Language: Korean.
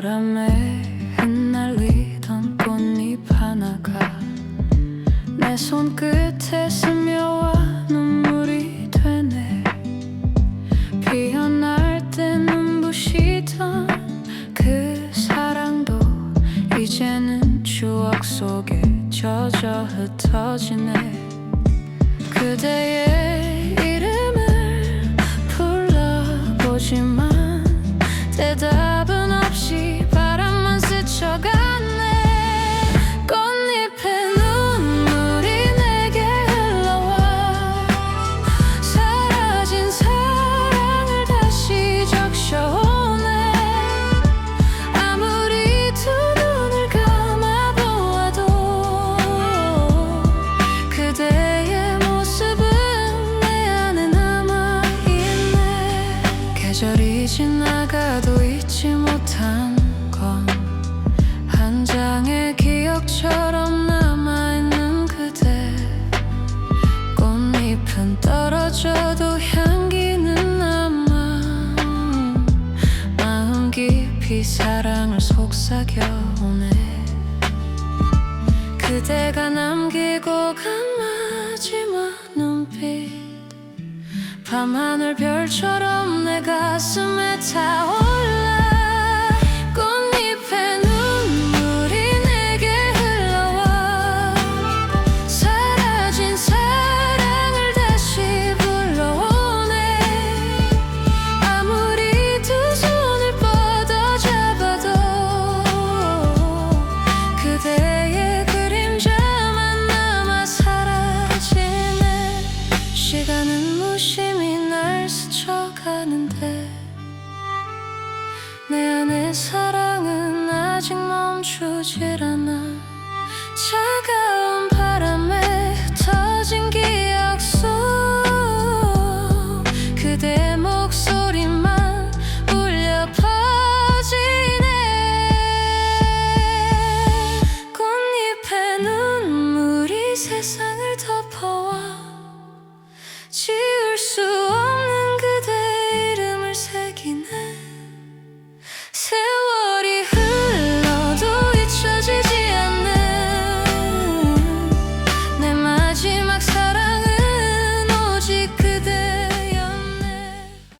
바람에 흩날리던 꽃잎 하나가 내 손끝에 스며와 눈물이 되네. 피어날 때 눈부시던 그 사랑도 이제는 추억 속에 젖어 흩어지네. 그대의 이름을 불러보지만 떨어져도 향기는 남아. 마음 깊이 사랑을 속삭여오네. 그대가 남기고 간 마지막 눈빛. 밤하늘 별처럼 내 가슴에 타올라 사랑은 아직 멈추질 않아. 차가운 바람에 터진 기억 속 그대 목소리만 울려 퍼지네. 꽃잎에 눈물이 세상